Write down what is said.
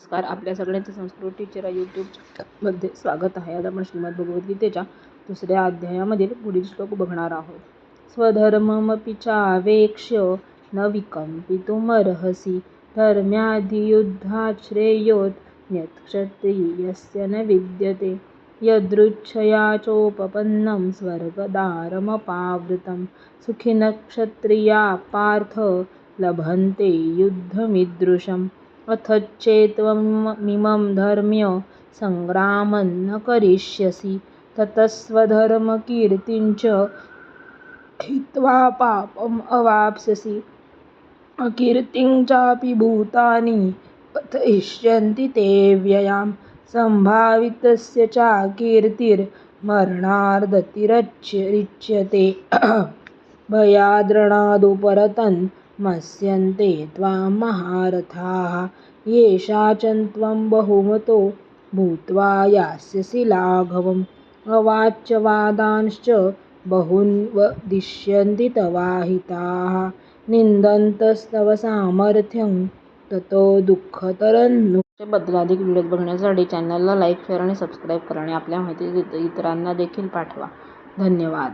नमस्कार. आपल्या सगळ्यांचं संस्कृत टीचर या यूट्यूबमध्ये स्वागत आहे. आज आपण श्रीमद भगवद्गीतेच्या दुसऱ्या अध्यायामधील पुढील श्लोक बघणार आहोत. स्वधर्ममपि चावेक्ष्य न विकंपितुमर्हसी धर्म्याधियुद्धात् श्रेयोऽन्यत् क्षत्रियस्य न विद्यते. यदृच्छया चोपपन्नं स्वर्गदारमपावृतं. सुखिनक्षत्रिया पार्थ लभन्ते युद्धमीदृशम्. अथश्चेत्त्वमिमं धर्म्य सङ्ग्रामं न करिष्यसि। ततस्वधर्मकीर्तिञ्च हित्वा पापम् अवाप्स्यसि। अकीर्तिं चापि भूतानि कथयिष्यन्ति ते व्ययां सम्भावितस्य चाकीर्तिर्मरणादतिरिच्यते भयाद्रणादुपरतन्मस्यन्ते त्वां महारथाः त्वं बहुमतो भूत्वा यास्यसि लाघवम्। अवाच्य वादांश्च बहून् वदिष्यन्ति तवाहिताः। निन्दन्तस्तव सामर्थ्यं ततो दुःखतरन्नु। बद्दल अधिक व्हिडिओ बघण्यासाठी चॅनलला लाईक शेअर आणि सबस्क्राईब करा आणि आपल्या माहिती इतरांना देखील पाठवा. धन्यवाद.